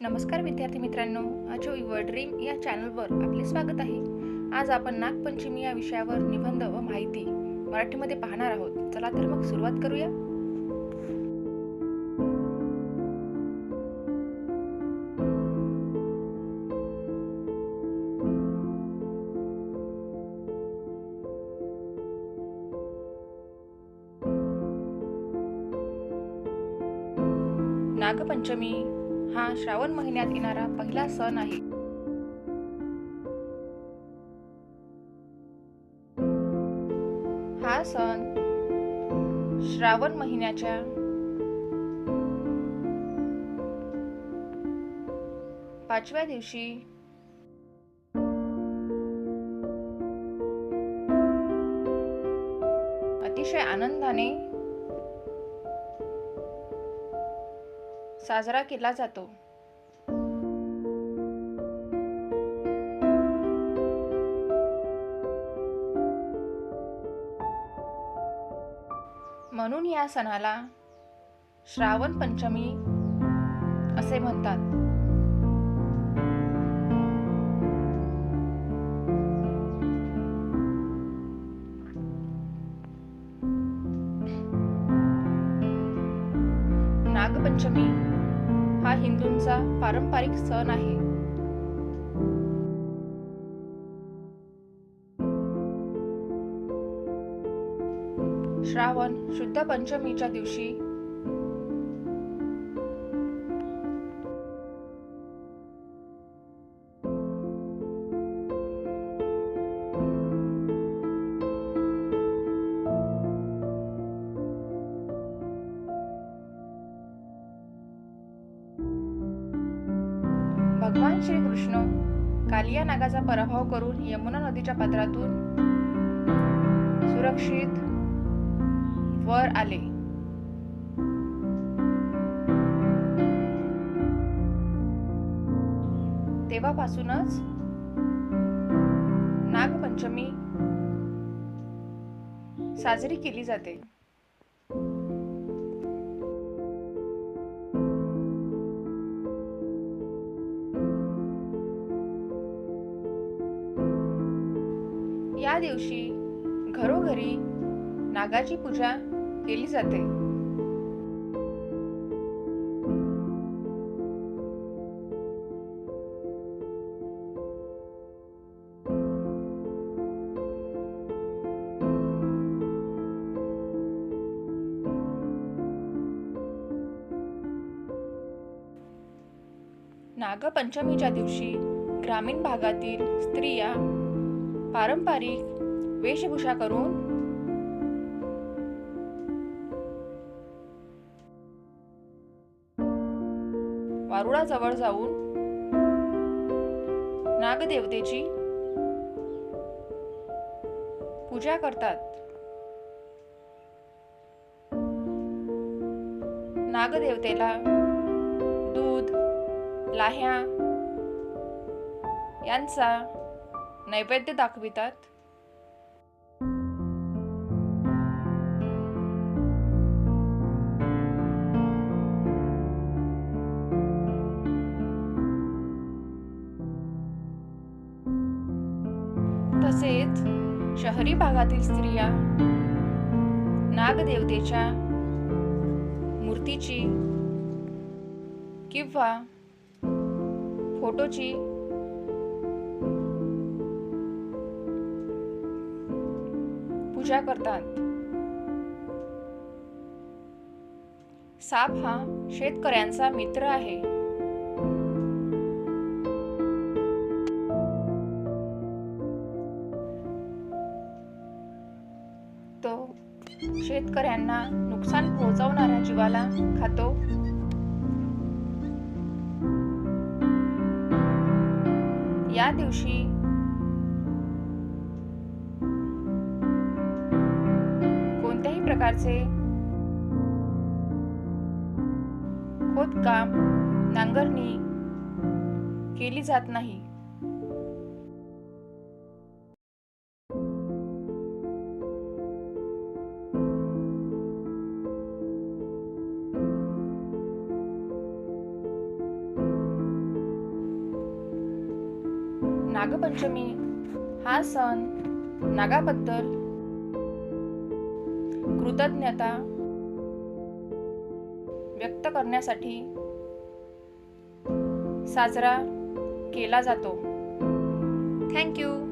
नमस्कार विद्यार्थी मित्रांनो अचो युअर ड्रीम या चॅनलवर आपले स्वागत आहे. आज आपण नागपंचमी या विषयावर निबंध व माहिती मराठीमध्ये पाहणार आहोत. चला तर मग सुरुवात करूया. नागपंचमी हा श्रावण महिन्यात येणारा पहिला सण आहे. हा सण श्रावण महिन्याच्या पाचव्या दिवशी अतिशय आनंदाने साजरा केला जातो. म्हणून या सणाला श्रावण पंचमी असे म्हणतात. नागपंचमी हिंदूंचा पारंपरिक सण आहे. श्रावण शुद्ध पंचमीच्या दिवशी भगवान श्रीकृष्ण कालिया नागाचा पराभव करून यमुना नदीच्या पात्रातून सुरक्षित वर आले. तेव्हापासूनच नागपंचमी साजरी केली जाते. या दिवशी घरोघरी नागाची पूजा केली जाते. नागपंचमीच्या दिवशी ग्रामीण भागातील स्त्रिया पारंपरिक वेशभूषा करून वारुळाजवळ जाऊन नागदेवतेची पूजा करतात. नागदेवतेला दूध लाह्या यांचा नैवेद्य दाखवितात. तसेच शहरी भागातील स्त्रिया नागदेवतेच्या मूर्तीची किंवा फोटोची पूजा करतात. साप हा शेतकऱ्यांचा मित्र आहे. तो शेतकऱ्यांना नुकसान पोहोचवणाऱ्या जीवाला खातो. या दिवशी प्रकारचे खोदकाम नांगरणी केली जात नाही. नागपंचमी हा सण नागाबद्दल कृतज्ञता व्यक्त करण्यासाठी साजरा केला जातो. थँक्यू